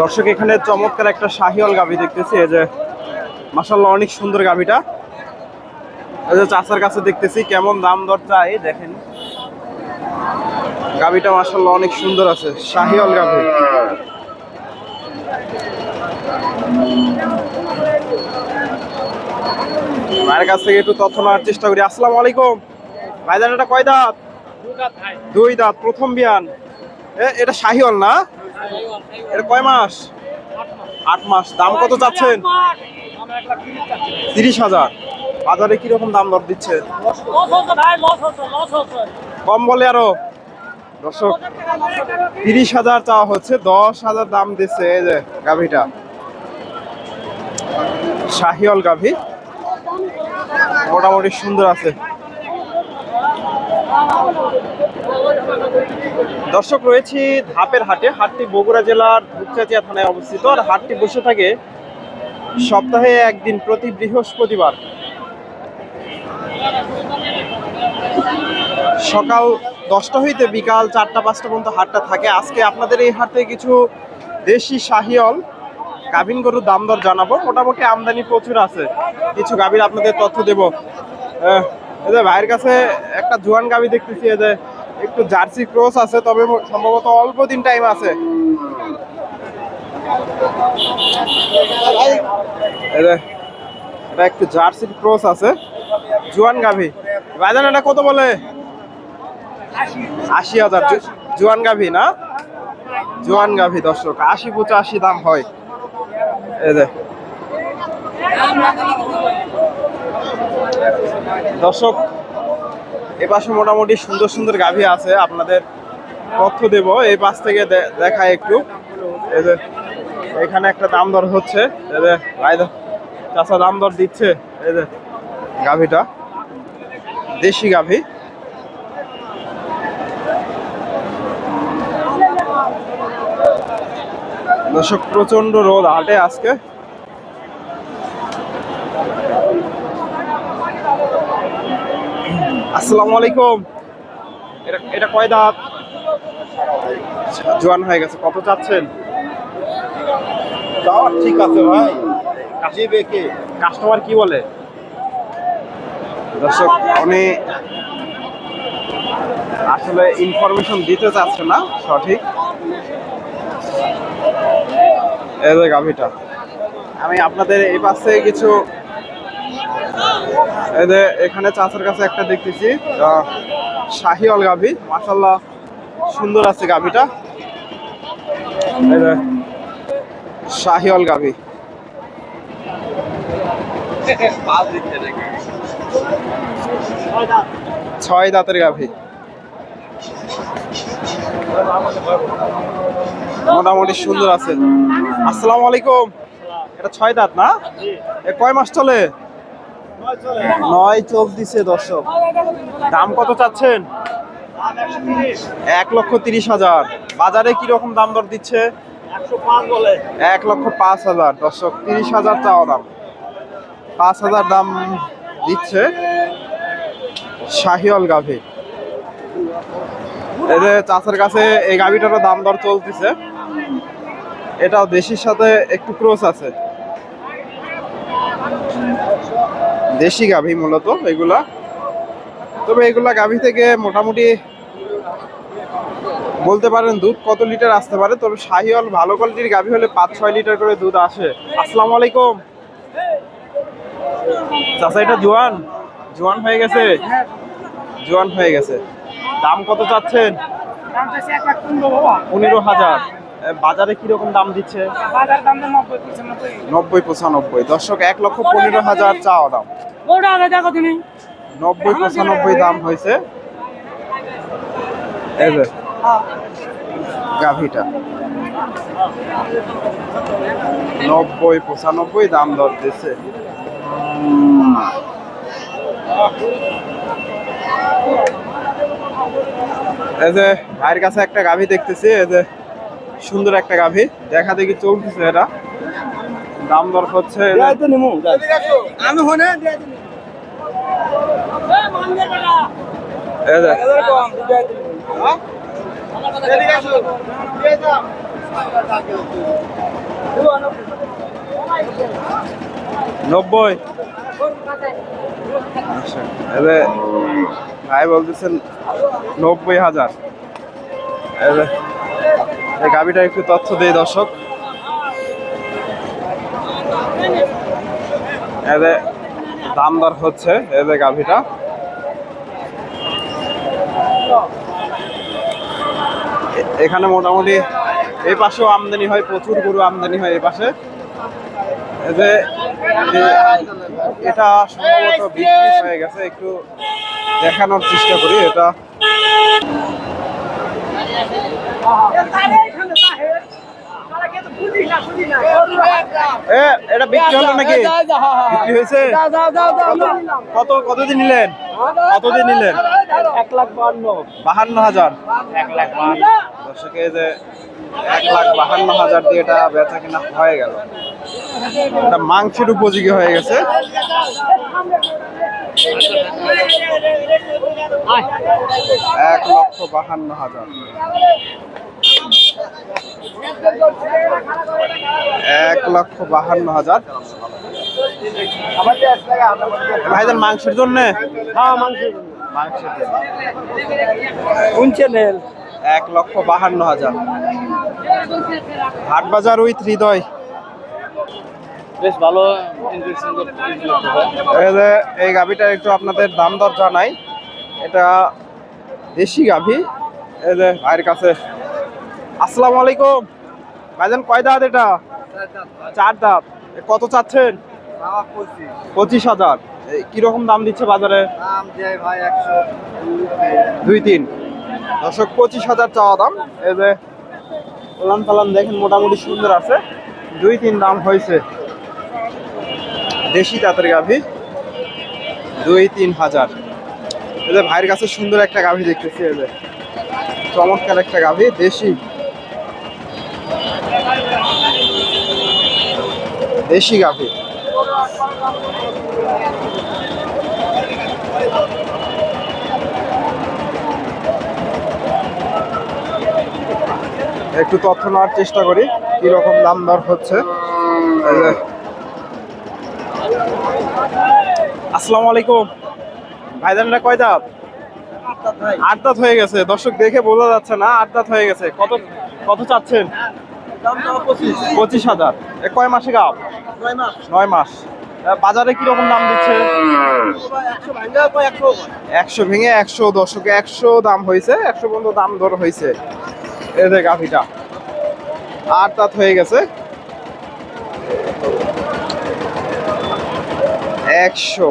দর্শক এখানে চমৎকার একটা শাহিওয়াল গাভি দেখতেছি। এই যে মাসাল্লাহ অনেক সুন্দর গাভিটা। এই যে চাচার কাছে দেখতেছি কেমন দাম দর চাই দেখেন। গাভিটা মাসাল্লাহ অনেক সুন্দর আছে শাহিওয়াল গাভি। মায়ের কাছ থেকে একটু তথ্য নেওয়ার চেষ্টা করি। আসসালামু আলাইকুম। ভাইজান এটা কয় দাঁত? দুই দাঁত প্রথম বিয়ান। এটা শাহিওয়াল না? এটা কয় মাস? আট মাস। দাম কত চাচ্ছেন? তিরিশ হাজার। বাজারে কীরকম দাম দর দিচ্ছে? কম বলে আরও। দর্শক, তিরিশ হাজার চাওয়া হচ্ছে, দশ হাজার দাম দিচ্ছে, এই যে গাভিটা। শাহিওল গাভি। মোটামুটি সুন্দর আছে। দর্শক, রয়েছি ধাপের হাটে। হাটটি বগুড়া জেলার ধূপচাচিয়া থানায় অবস্থিত। আর হাটটি বসে থাকে সপ্তাহে একদিন প্রতি বৃহস্পতিবার। সকাল দশটা হইতে বিকাল চারটা, পাঁচটা পর্যন্ত হাটটা থাকে। আজকে আপনাদের এই হাটে কিছু দেশি শাহিয়ল গাভিন গরুর দাম দর জানাব। মোটামুটি আমদানি প্রচুর আছে। কিছু গাভীর আপনাদের তথ্য দেবো। ভাইয়ের কাছে একটা জোয়ান গাভি দেখতেছি যে একটু জার্সি ক্রস আছে, তবে সম্ভবত অল্প দিন টাইম আছে। একটু জার্সির ক্রস আছে। জুয়ান গাভি। ভাইজান, এটা কত বলে? আশি হাজার। জুয়ান গাভি না? জুয়ান গাভি, দর্শক। আশি পঁচাশি দাম হয়। যে। দর্শক এ পাশে মোটামুটি সুন্দর সুন্দর গাভী আছে, আপনাদের তথ্য দেব। এই পাশ থেকে দেখায় একটু। এই যে এখানে একটা দাম দর হচ্ছে। চাচা দাম দর দিচ্ছে। এই যে গাভীটা, দেশি গাভী। দর্শক প্রচণ্ড রোদ, হাটে আজকে। আসসালামু আলাইকুম। এটা এটা কয় দাঁত? জোয়ান হয়ে গেছে কত চাচ্ছেন? যাওয়ার ঠিক আছে ভাই। জিবে কে কাস্টমার কি বলে? দর্শক উনি আসলে ইনফরমেশন দিতে চাচ্ছে না সঠিক। এই যে গাভিটা। আমি আপনাদের এই পাশে কিছু এই যে এখানে চাচার কাছে একটা দেখতেছি শাহিওয়াল গাভি। মাসাল্লাহ সুন্দর আছে গাভিটা। এই শাহিওয়াল গাভি। ছয় দাঁতের গাভি। মোটামুটি সুন্দর আছে। আসসালামু আলাইকুম। এটা ছয় দাঁত না? কয় মাস চলে? নয় চলতিছে দর্শক। দাম কত চাচ্ছেন? এক লক্ষ তিরিশ হাজার। বাজারে কি রকম দাম দর দিচ্ছে? এক লক্ষ পাঁচ হাজার। দর্শক তিরিশ হাজার চাওয়া দাম। পাঁচ হাজার দাম দিচ্ছে শাহিওয়াল গাভি। এদের চাষের কাছে এই গাভিটারও দাম দর চলতেছে। এটাও দেশির সাথে একটু ক্রোস আছে। দেশি গাভি মূলত, এগুলা। তবে এগুলা গাভি থেকে মোটামুটি বলতে পারেন দুধ কত লিটার আসতে পারে, তবে শাহিওয়াল ভালো কোয়ালিটির গাভি হলে পাঁচ ছয় লিটার করে দুধ আসে। আসসালামু আলাইকুম। চাচা, এটা জোয়ান? জোয়ান হয়ে গেছে? জোয়ান হয়ে গেছে। দাম কত চাচ্ছেন? পনেরো হাজার। বাজারে কীরকম দাম দিচ্ছে? বাজার দাম নব্বই পঁচানব্বই। দর্শক এক লক্ষ পনেরো হাজার চাওয়া দাম। দেখো তুমি। নব্বই পঁচানব্বই দাম হয়েছে। এই যে গাভিটা। নব্বই পঁচানব্বই দাম দর দিচ্ছে। এই যে ভাইয়ের কাছে একটা গাভি দেখতেছি এই যে। সুন্দর একটা গাভি। দেখা দেখি চলতেছে এটা। দাম দর হচ্ছে এই যে আমি হনে এই যে নব্বই। আচ্ছা ভাই বলতেছেন নব্বই হাজার। এই গাবিটা একটু তথ্য দেই দর্শক। এবে দাম দর হচ্ছে এবে গাভিটা। এখানে মোটামুটি এই পাশেও আমদানি হয়, প্রচুর গরু আমদানি হয় এই পাশে। যে এটা সম্ভবত বিক্রি হয়ে গেছে, একটু দেখানোর চেষ্টা করি এটা। এটা বিক্রি হলো নাকি? বিক্রি হয়েছে? কত কতদিন নিলেন? কতদিন নিলেন? এক লাখ বান্ন বাহান্ন হাজার। এক লাখ দর্শকে যে এক লাখ বাহান্ন হাজার দিয়ে এটা বেচা কিনা হয়ে গেল। এটা মাংসের উপযোগী হয়ে গেছে। এক লক্ষ বাহান্ন হাজার। এক লক্ষ বাহান্ন হাজার। ভাইজান মাংসের জন্য? হ্যাঁ মাংস মাংসের জন্য। এক লক্ষ বাহান্ন হাজার। হাট বাজার উইথ হৃদয়। বেশ ভালো এই গাভিটার একটু আপনাদের দাম দর জানাই। এটা দেশি গাভি। এই যে ভাইয়ের কাছে আসসালামু আলাইকুম। ভাইজান, কয় দাঁত এটা? চার দাঁত। কত চাচ্ছেন? পঁচিশ হাজার। কীরকম দাম দিচ্ছে বাজারে? দুই তিন। দর্শক, পঁচিশ হাজার চাওয়া দাম। এই যে ওলান পালান দেখেন, মোটামুটি সুন্দর আছে। দুই তিন দাম হয়েছে। দেশি জাতের গাভি। দুই তিন হাজার। এই যে, ভাইয়ের কাছে সুন্দর একটা গাভি দেখতেছি, এই যে। চমৎকার একটা গাভি, দেশি। দেশি গাভি। একটু তথ্য নেওয়ার চেষ্টা করি কি রকম দাম দর হচ্ছে। আসসালামু আলাইকুম। ভাইজানরা কয় দাঁত? আট দাঁত হয়ে গেছে। দর্শক দেখে বোঝা যাচ্ছে না আট দাঁত হয়ে গেছে। কত কত চাচ্ছেন? পঁচিশ। হাজার। এ কয় মাসে গাপ নয় মাস। বাজারে কীরকম দাম দিচ্ছে? একশো ভেঙে একশো দশকে একশো দাম হয়েছে একশো পর্যন্ত দাম দর হয়েছে। যে গাভিটা। আট দাঁত হয়ে গেছে? একশো।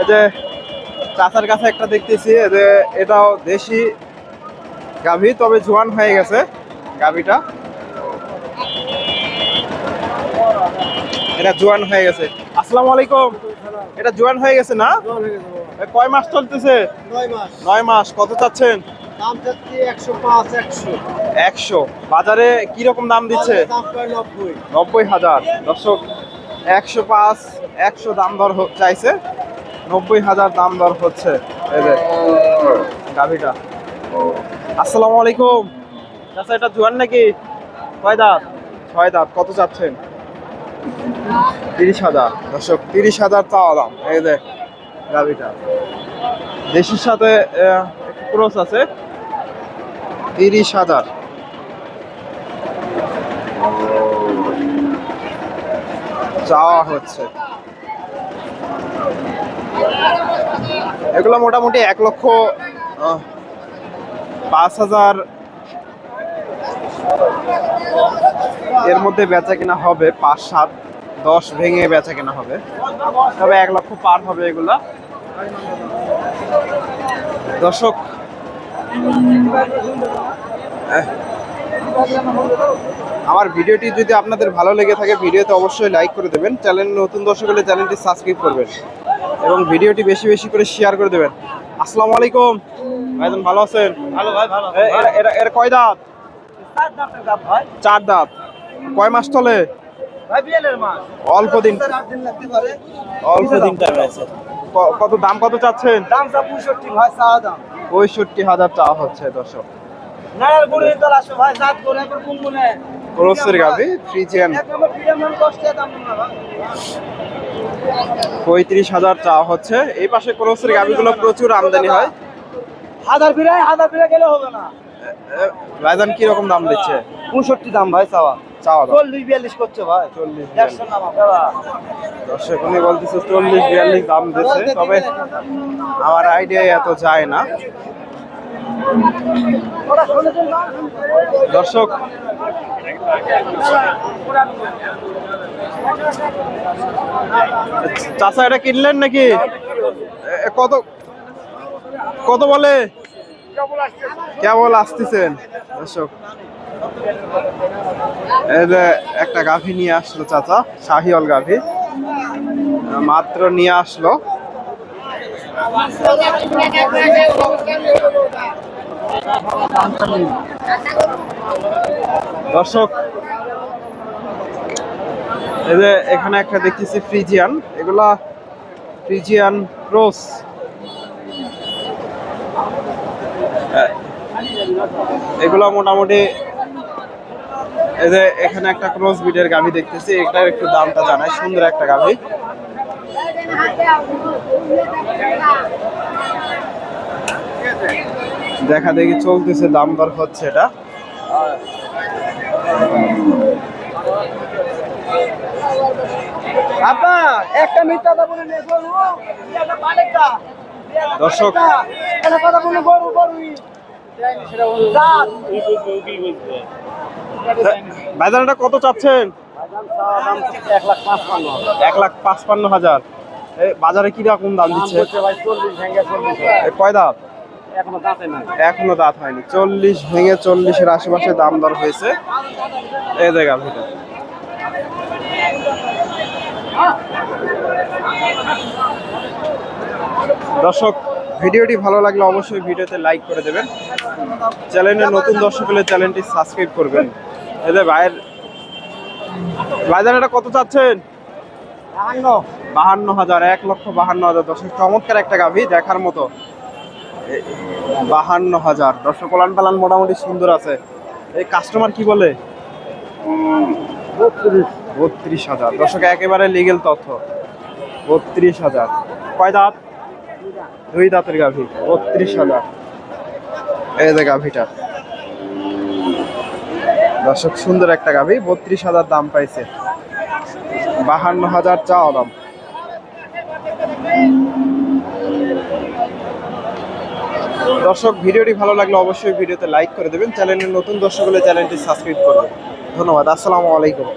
এই যে চাচার কাছে একটা দেখতেছি যে এটাও দেশি গাভি তবে জোয়ান হয়ে গেছে গাভিটা। এটা জোয়ান হয়ে গেছে। আসসালামু আলাইকুম। এটা জোয়ান হয়ে গেছে না? কয় মাস চলতেছে? নয় মাস। কত চাচ্ছেন? একশো বাজারে কি রকম দাম দিচ্ছে নব্বই। হাজার। দর্শক একশো পাঁচ একশো দাম দর চাইছে। নব্বই হাজার দাম দর হচ্ছে। যে গাভিটা। আসসালামু আলাইকুম। আচ্ছা এটা জোয়ান নাকি? ছয় দাঁত। ছয় দাঁত। কত চাচ্ছেন? তিরিশ হাজার। দর্শক, তিরিশ হাজার চাওয়া দাম। এই যে গাভিটা দেশির সাথে ক্রস আছে। তিরিশ হাজার। চাওয়া হচ্ছে। এগুলো মোটামুটি এক লক্ষ পাঁচ হাজার। এর মধ্যে বেচা কেনা হবে পাঁচ সাত দশ ভেঙে বেচা কেনা হবে। তবে এক লক্ষ পার হবে এগুলা। দর্শক আমার ভিডিওটি যদি আপনাদের ভালো লেগে থাকে ভিডিওতে অবশ্যই লাইক করে দেবেন। চ্যানেল নতুন দর্শক হলে চ্যানেলটি সাবস্ক্রাইব করবেন এবং ভিডিওটি বেশি বেশি করে শেয়ার করে দেবেন। আসসালামু আলাইকুম। ভাইজান ভালো আছেন? ভালো ভাই ভালো এরা- কয় দাঁত? চার দাঁত। কয় মাস চলে? অল্প দিন। অল্প দিন টাইম আছে। কত দাম কত চাচ্ছেন? দাম পঁয়ষট্টি ভাই চা দাম। পঁয়ষট্টি হাজার চাওয়া হচ্ছে দর্শক। ক্রসের ফ্রিজিয়ান মান পঁয়ত্রিশ হাজার চাওয়া হচ্ছে। এই পাশে ক্রসের গাভিগুলো প্রচুর আমদানি হয়। হাজার বিরাই হাজার গেলে হবে না। ভাইজান কি রকম দাম দিচ্ছে? পঁয়ষট্টি দাম ভাই চাওয়া। চাওয়া চল্লিশ বিয়াল্লিশ করছে ভাই। চল্লিশ একশো নামা দর্শক উনি বলতেছে চল্লিশ বিয়াল্লিশ দাম দিচ্ছে তবে আমার আইডিয়া এত যায় না? দর্শক চাচা এটা কিনলেন নাকি? কত কত বলে? কেবল আসতেছেন, দর্শক। একটা গাভী নিয়ে আসলো চাচা শাহিওল গাভী। মাত্র নিয়ে আসলো। দর্শক এখানে একটা দেখতেছি ফ্রিজিয়ান। এগুলা ফ্রিজিয়ান ক্রস এগুলো মোটামুটি এই যে এখানে একটা ক্রস বিডের গাভি দেখতেছি, এটার একটু দামটা জানাই, সুন্দর একটা গাভি। দেখা দেখি চলতেছে, দাম দর হচ্ছে এটা। আপা, একটা মিথ্যা কথা বলে নিয়ে দর্শক। বাজারটা কত চাচ্ছেন? এক লাখ পাঁচপান্ন হাজার। বাজারে কি রকম দাম দিচ্ছে? এ কয় দাঁত? এখনও দাঁতে হয়নি। চল্লিশ ভেঙে চল্লিশের আশেপাশে দাম দর হয়েছে। এই জায়গা ভিতরে দর্শক ভিডিওটি ভালো লাগলে অবশ্যই ভিডিওতে লাইক করে দেবেন। চ্যানেলে নতুন দর্শক হলে চ্যানেলটি সাবস্ক্রাইব করবেন। এদের ভাইয়ের বাজারটা কত চাচ্ছেন? বাহান্ন। হাজার এক লক্ষ বাহান্ন হাজার। দর্শক চমৎকার একটা গাভি দেখার মতো। বাহান্ন হাজার। দর্শক কলান পালান মোটামুটি সুন্দর আছে। এই কাস্টমার কি বলে? বত্রিশ। হাজার। দর্শক একেবারে লিগেল তথ্য। বত্রিশ হাজার। কয় দাঁত? দুই দাঁতের গাভি, বত্রিশ হাজার। এই যে গাভিটা। দর্শক, সুন্দর একটা গাভি, বত্রিশ হাজার দাম পাইছে। বাহান্ন হাজার চাওয়া দাম। দর্শক, ভিডিওটি ভালো লাগলে অবশ্যই ভিডিওতে লাইক করে দেবেন। চ্যানেলের নতুন দর্শক হলে চ্যানেলটি সাবস্ক্রাইব করবেন। ধন্যবাদ, আসসালামু আলাইকুম।